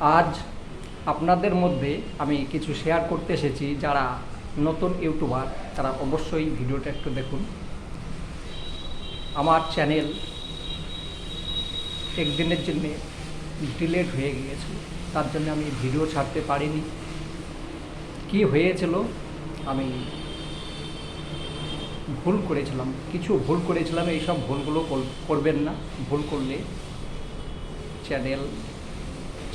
আজ আপনাদের মধ্যে আমি কিছু শেয়ার করতে এসেছি যারা নতুন ইউটিউবার, তারা অবশ্যই ভিডিওটা একটু দেখুন। আমার চ্যানেল একদিনের জন্যে ডিলেট হয়ে গিয়েছিল তার জন্য আমি ভিডিও ছাড়তে পারিনি। কি হয়েছিল? আমি ভুল করেছিলাম। কিছু ভুল করেছিলাম, এইসব ভুলগুলো কর- করবেন না। ভুল করলে চ্যানেল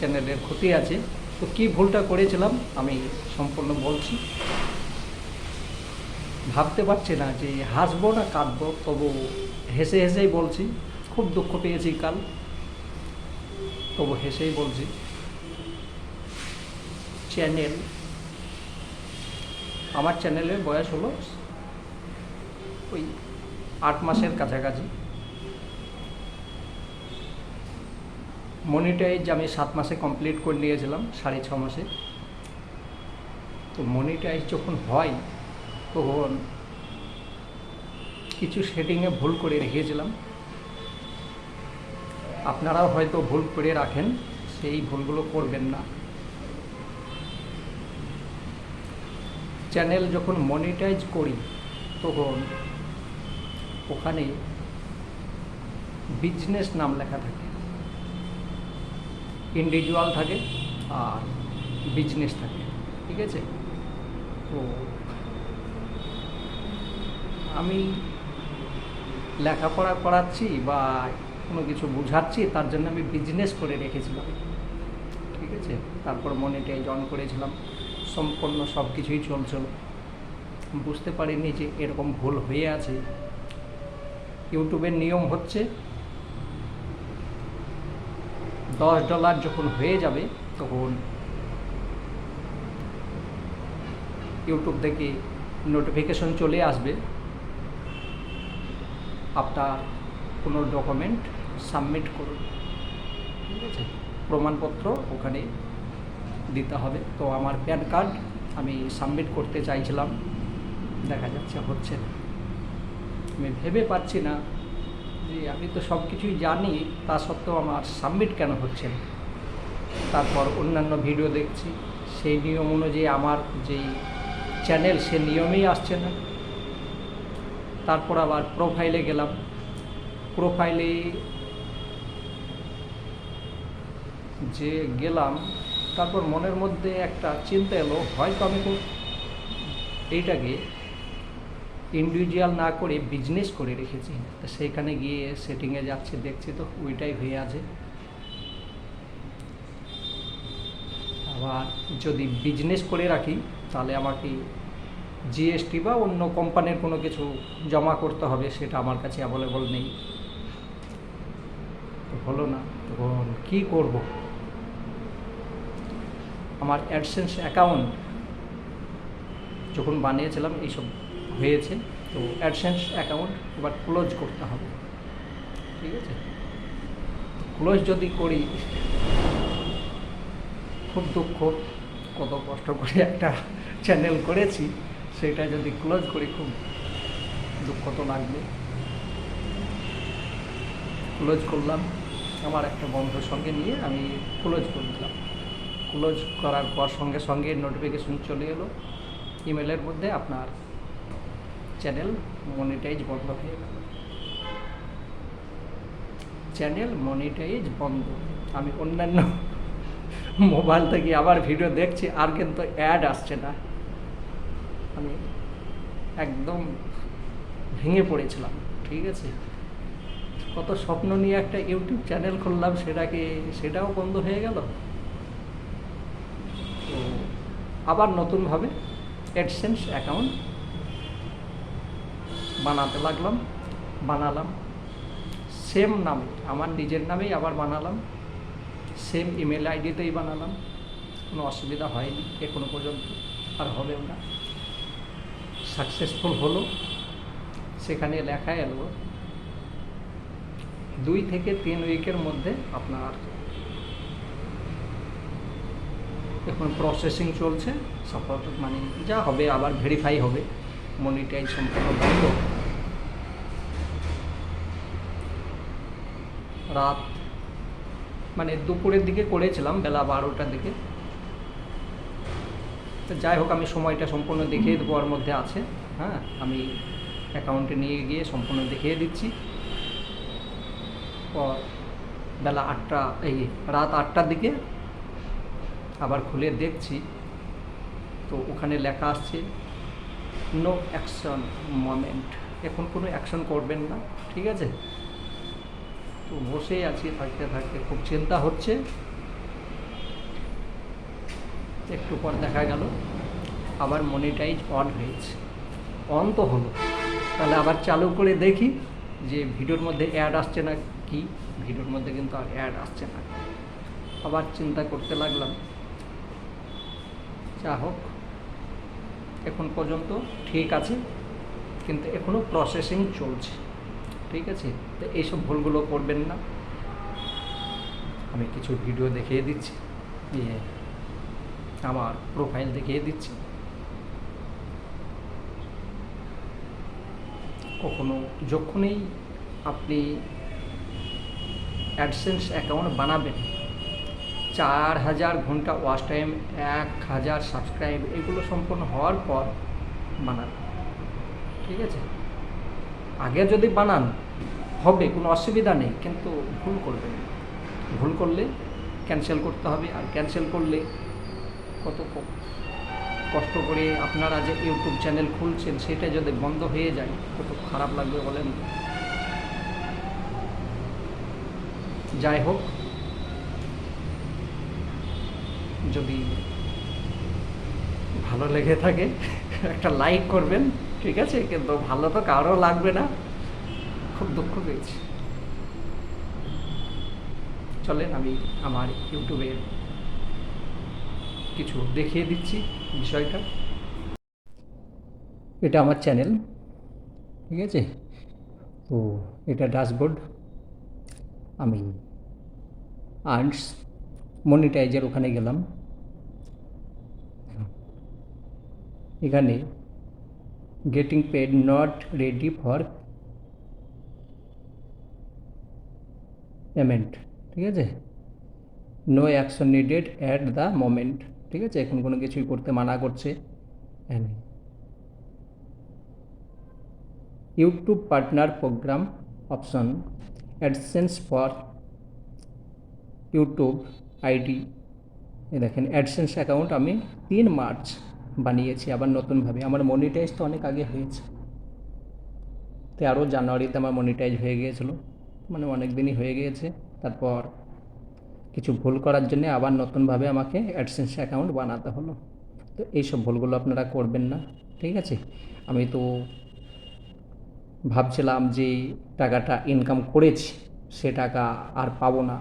চ্যানেলের ক্ষতি আছে। তো কী ভুলটা করেছিলাম আমি সম্পূর্ণ বলছি। ভাবতে পারছি না যে হাসবো না কাঁদবো, তবু হেসে হেসেই বলছি। খুব দুঃখ পেয়েছি কাল। তবু হেসেই বলছি। চ্যানেল, আমার চ্যানেলের বয়স হলো ওই আট মাসের কাছাকাছি। মনিটাইজ আমি সাত মাসে কমপ্লিট করে নিয়েছিলাম, সাড়ে ছ মাসে। তো মনিটাইজ যখন হয়, তখন কিছু সেটিংয়ে ভুল করে রেখেছিলাম। আপনারাও হয়তো ভুল করে রাখেন, সেই ভুলগুলো করবেন না। চ্যানেল যখন মনিটাইজ করি, তখন ওখানে বিজনেস নাম লেখা থাকে। ইন্ডিভিজুয়াল থাকে আর বিজনেস থাকে, ঠিক আছে? তো আমি লেখাপড়া করাচ্ছি বা কোনো কিছু বোঝাচ্ছি, তার জন্য আমি বিজনেস করে রেখেছিলাম, ঠিক আছে? তারপর মনিটাইজ অন করেছিলাম, সম্পূর্ণ সব কিছুই চলছিল বুঝতে পারিনি যে এরকম ভুল হয়ে আছে। ইউটিউবের নিয়ম হচ্ছে দশ ডলার যখন হয়ে যাবে, তখন ইউটিউব থেকে নোটিফিকেশন চলে আসবে। আপনার কোনো ডকুমেন্ট সাবমিট করুন। ঠিক আছে? প্রমাণপত্র ওখানে দিতে হবে। তো আমার প্যান কার্ড আমি সাবমিট করতে চাইছিলাম। দেখা যাচ্ছে হচ্ছে আমি ভেবে পাচ্ছি না যে আমি তো সব কিছুই জানি, তা সত্ত্বেও আমার সাবমিট কেন হচ্ছে না? তারপর অন্যান্য ভিডিও দেখছি, সেই নিয়ম অনুযায়ী আমার যেই চ্যানেল সে নিয়মেই আসছে না। তারপর আবার প্রোফাইলে গেলাম। প্রোফাইলে যে গেলাম, তারপর মনের মধ্যে একটা চিন্তা এলো, হয়তো আমি এইটাকে ইন্ডিভিজুয়াল না করে বিজনেস করে রেখেছি। তো সেইখানে গিয়ে সেটিংয়ে যাচ্ছে, দেখছি তো ওইটাই হয়ে আছে। আবার যদি বিজনেস করে রাখি, তাহলে আমাকে জিএসটি বা অন্য কোম্পানির কোনো কিছু জমা করতে হবে, সেটা আমার কাছে অ্যাভেলেবল নেই। তো হলো না তখন কী করব? আমার অ্যাডসেন্স অ্যাকাউন্ট যখন বানিয়েছিলাম, এইসব হয়েছে। তো অ্যাডসেন্স অ্যাকাউন্ট এবার ক্লোজ করতে হবে। ঠিক আছে? ক্লোজ যদি করি, খুব দুঃখ, কত কষ্ট করে একটা চ্যানেল করেছি, সেটা যদি ক্লোজ করি খুব দুঃখ তো লাগবে। ক্লোজ করলাম, আমার একটা বন্ধুর সঙ্গে নিয়ে আমি ক্লোজ করে দিলাম। ক্লোজ করার পর সঙ্গে সঙ্গে নোটিফিকেশন চলে এলো। ইমেলের মধ্যে আপনার চ্যানেল মনিটাইজ বন্ধ হয়ে গেল। চ্যানেল মনিটাইজ বন্ধ। আমি অন্যান্য মোবাইল থেকে আবার ভিডিও দেখছি, আর কিন্তু অ্যাড আসছে না। আমি একদম ভেঙে পড়েছিলাম, ঠিক আছে? কত স্বপ্ন নিয়ে একটা ইউটিউব চ্যানেল খুললাম সেটাকে সেটাও বন্ধ হয়ে গেল? তো আবার নতুনভাবে অ্যাডসেন্স অ্যাকাউন্ট বানাতে লাগলাম, বানালাম। সেম নামে, আমার নিজের নামেই আবার বানালাম। সেম ইমেল আইডিতেই বানালাম। কোনো অসুবিধা হয়নি, এখনও পর্যন্ত, আর হবেও না। সাকসেসফুল হলো। সেখানে লেখা এলো, দুই থেকে তিন উইকের মধ্যে আপনার এখন প্রসেসিং চলছে সাপোর্ট মানে যা হবে, আবার ভেরিফাই হবে মনিটাইজ সম্পূর্ণ বন্ধ। রাত মানে দুপুরের দিকে করেছিলাম, বেলা বারোটার দিকে। তো যাই হোক, আমি সময়টা সম্পূর্ণ দেখিয়ে দেবো, ওর মধ্যে আছে। হ্যাঁ আমি অ্যাকাউন্টে নিয়ে গিয়ে সম্পূর্ণ দেখিয়ে দিচ্ছি। পর বেলা আটটা, এই রাত আটটার দিকে আবার খুলে দেখছি। তো ওখানে লেখা আসছে নো অ্যাকশন মোমেন্ট এখন কোনো অ্যাকশন করবেন না, ঠিক আছে? তো বসেই আছি, থাকতে থাকতে খুব চিন্তা হচ্ছে। একটু পর দেখা গেল, আবার মনিটাইজ অন হয়েছে। অন তো হলো। তাহলে আবার চালু করে দেখি যে ভিডিওর মধ্যে অ্যাড আসছে না কি? ভিডিওর মধ্যে কিন্তু আর অ্যাড আসছে না। আবার চিন্তা করতে লাগলাম। যা হোক, এখন পর্যন্ত ঠিক আছে, কিন্তু এখনও প্রসেসিং চলছে। ঠিক আছে? তো এইসব ভুলগুলো করবেন না। আমি কিছু ভিডিও দেখিয়ে দিচ্ছি। ইয়ে আমার প্রোফাইল দেখিয়ে দিচ্ছি। কখনো যখনই আপনি অ্যাডসেন্স অ্যাকাউন্ট বানাবেন, চার হাজার ঘণ্টা ওয়াচ টাইম এক হাজার সাবস্ক্রাইব এগুলো সম্পূর্ণ হওয়ার পর বানান। ঠিক আছে? আগে যদি বানান হবে, কোনো অসুবিধা নেই, কিন্তু ভুল করবেন ভুল করলে ক্যান্সেল করতে হবে, আর ক্যান্সেল করলে কত কষ্ট করে আপনারা যে ইউটিউব চ্যানেল খুলছেন, সেটা যদি বন্ধ হয়ে যায়, কত খারাপ লাগবে বলেন? যাই হোক, যদি ভালো লেগে থাকে, একটা লাইক করবেন, ঠিক আছে? কিন্তু ভালো তো কারও লাগবে না। খুব দুঃখ পেয়েছি। চলেন আমি আমার ইউটিউবে কিছু দেখিয়ে দিচ্ছি বিষয়টা। এটা আমার চ্যানেল, ঠিক আছে? তো এটা ড্যাশবোর্ড আমি আর্টস মনিটাইজার ওখানে গেলাম। এখানে getting paid not ready for payment ঠিক আছে? No action needed at the moment ঠিক আছে? এখন কোনো কিছুই করতে মানা করছে এখানে YouTube partner program option AdSense for YouTube ID দেখেন অ্যাডসেন্স অ্যাকাউন্ট আমি তিন মার্চ বানিয়েছি, আবার নতুনভাবে। আমার মনিটাইজ তো অনেক আগে হয়েছে। তেরো জানুয়ারিতে আমার মনিটাইজ হয়ে গিয়েছিল। মানে অনেক দিনই হয়ে গিয়েছে। তারপর কিছু ভুল করার জন্য আবার নতুনভাবে আমাকে অ্যাডসেন্স অ্যাকাউন্ট বানাতে হলো। তো এইসব ভুলগুলো আপনারা করবেন না, ঠিক আছে? আমি তো ভাবছিলাম যে টাকাটা ইনকাম করেছি, সে টাকা আর পাবো না।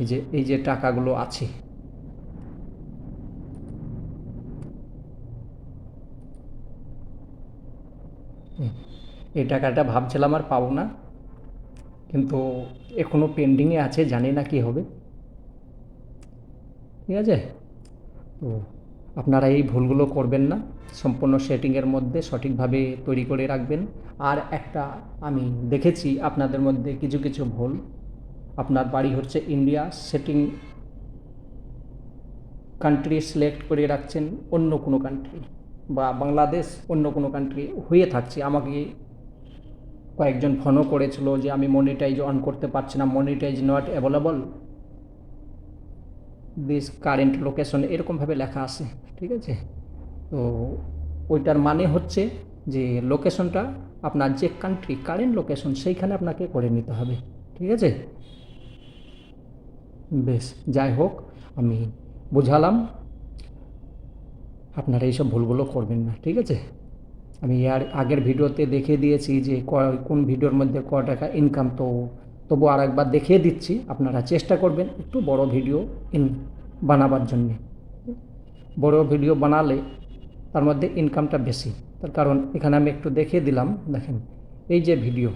এই যে এই যে টাকাগুলো আছে এই টাকাটা ভাবছিলাম আর পাবো না। কিন্তু এখনও পেন্ডিংয়ে আছে, জানি না কি হবে। ঠিক আছে? তো আপনারা এই ভুলগুলো করবেন না। সম্পূর্ণ সেটিংয়ের মধ্যে সঠিকভাবে তৈরি করে রাখবেন। আর একটা আমি দেখেছি আপনাদের মধ্যে কিছু কিছু ভুল। আপনার বাড়ি হচ্ছে ইন্ডিয়া সেটিং কান্ট্রি সিলেক্ট করে রাখছেন অন্য কোনো কান্ট্রি বা বাংলাদেশ অন্য কোনো কান্ট্রি হয়ে থাকছে। আমাকে কয়েকজন ফোনও করেছিল যে, আমি মনিটাইজ অন করতে পারছি না monetize not available this current location এরকমভাবে লেখা আছে, ঠিক আছে? তো ওইটার মানে হচ্ছে যে লোকেশনটা আপনার যে কান্ট্রি কারেন্ট লোকেশন সেইখানে আপনাকে করে নিতে হবে, ঠিক আছে? বেশ, যাই হোক, আমি বুঝালাম। আপনারা এইসব ভুলগুলো করবেন না, ঠিক আছে? আমি আর আগের ভিডিওতে দেখিয়ে দিয়েছি যে কোন ভিডিওর মধ্যে ক টাকা ইনকাম তো তবু আর একবার দেখিয়ে দিচ্ছি, আপনারা চেষ্টা করবেন একটু বড় ভিডিও ইন বানাবার জন্যে। বড় ভিডিও বানালে তার মধ্যে ইনকামটা বেশি। তার কারণ এখানে আমি একটু দেখিয়ে দিলাম, দেখেন, এই যে ভিডিও,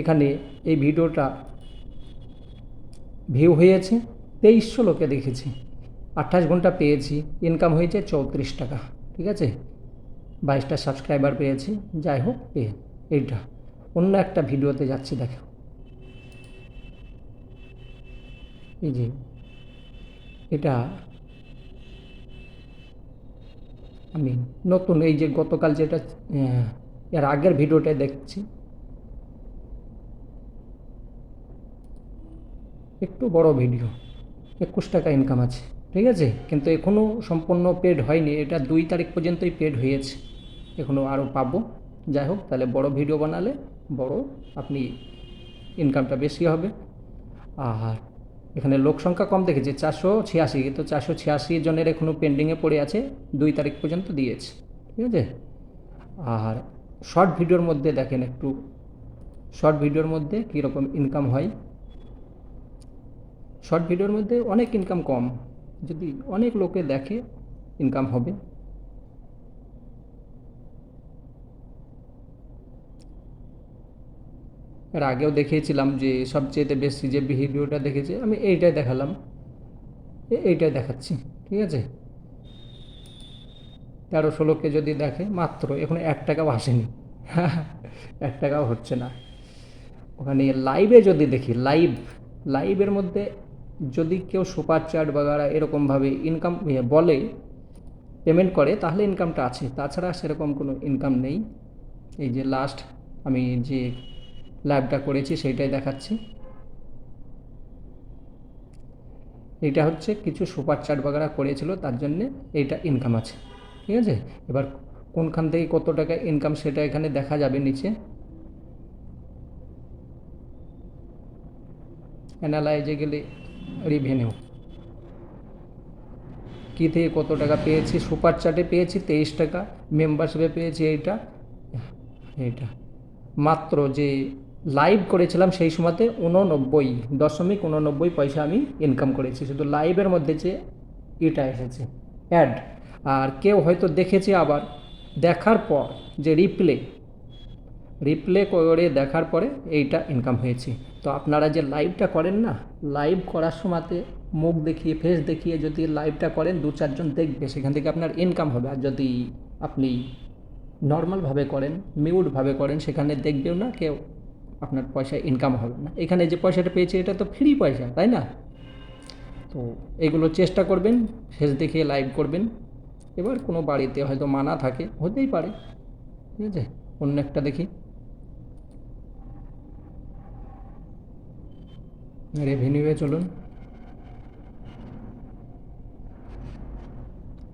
এখানে এই ভিডিওটা ভিউ হয়েছে, তেইশশো লোকে দেখেছি। আঠাশ ঘণ্টা পেয়েছি ইনকাম হয়েছে চৌত্রিশ টাকা, ঠিক আছে? বাইশটা সাবস্ক্রাইবার পেয়েছি, যাই হোক, এ, এইটা। অন্য একটা ভিডিওতে যাচ্ছি, দেখো। এই যে, এটা আমি নতুন, এই যে গতকাল যেটা এর আগের ভিডিওটা দেখছি। একটু বড় ভিডিও, একুশ টাকা ইনকাম আছে। ঠিক আছে? কিন্তু এখনও সম্পূর্ণ পেড হয়নি। এটা দুই তারিখ পর্যন্তই পেড হয়েছে। এখনও আরও পাবো। যাই হোক, তাহলে বড় ভিডিও বানালে বড় আপনি ইনকামটা বেশি হবে। আর এখানে লোক সংখ্যা কম দেখেছি, চারশো ছিয়াশি। তো চারশো ছিয়াশি জনের এখনও পেন্ডিংয়ে পড়ে আছে, দুই তারিখ পর্যন্ত দিয়েছে। ঠিক আছে? আর শর্ট ভিডিওর মধ্যে দেখেন একটু। শর্ট ভিডিওর মধ্যে কীরকম ইনকাম হয়? শর্ট ভিডিওর মধ্যে অনেক ইনকাম কম। যদি অনেক লোকে দেখে ইনকাম হবে। এর আগেও দেখিয়েছিলাম যে সবচেয়ে বেশি যে ভিডিওটা দেখেছে, আমি এইটাই দেখালাম। এইটাই দেখাচ্ছি, ঠিক আছে? তেরো ষোলোকে যদি দেখে, মাত্র, এখন এক টাকাও আসেনি। এক টাকাও হচ্ছে না। ওখানে লাইভে যদি দেখি লাইভ লাইভের মধ্যে যদি কেউ সুপার চার্ট বাগারা এরকমভাবে ইনকাম বলে পেমেন্ট করে, তাহলে ইনকামটা আছে। তাছাড়া সেরকম কোনো ইনকাম নেই। এই যে লাস্ট আমি যে লাইভটা করেছি, সেইটাই দেখাচ্ছি। এটা হচ্ছে কিছু সুপার চার্ট বাগারা করেছিল, তার জন্যে এইটা ইনকাম আছে। ঠিক আছে? এবার কোনখান থেকে কত টাকা ইনকাম সেটা এখানে দেখা যাবে নিচে। অ্যানালাইজে গেলে রিভেনিউ কী থেকে কত টাকা পেয়েছি? সুপার চার্টে পেয়েছি তেইশ টাকা। মেম্বারশিপে পেয়েছি এইটা। এইটা। মাত্র যে লাইভ করেছিলাম সেই সময়তে উননব্বই দশমিক উননব্বই পয়সা আমি ইনকাম করেছি। শুধু লাইভের মধ্যে যে এটা এসেছে। অ্যাড আর কেউ হয়তো দেখেছে আবার। দেখার পর যে রিপ্লে রিপ্লে করে দেখার পরে এইটা ইনকাম হয়েছে। তো আপনারা যে লাইভটা করেন না লাইভ করার সময়তে মুখ দেখিয়ে ফেস দেখিয়ে যদি লাইভটা করেন, দু চারজন দেখবে, সেখান থেকে আপনার ইনকাম হবে। আর যদি আপনি নর্মালভাবে করেন মিউটভাবে করেন, সেখানে দেখবেও না কেউ আপনার পয়সা ইনকাম হবে না। এখানে যে পয়সাটা পেয়েছে, এটা তো ফ্রি পয়সা, তাই না? তো এগুলো চেষ্টা করবেন ফেস দেখিয়ে লাইভ করবেন। এবার কোনো বাড়িতে হয়তো মানা থাকে, হতেই পারে। ঠিক আছে? অন্য একটা দেখি। রেভিনিউয়ে চলুন।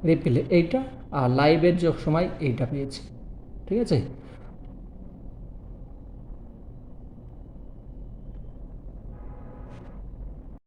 রিপ্লে এইটা আর লাইভের যে সময় এইটা পেয়েছি। ঠিক আছে?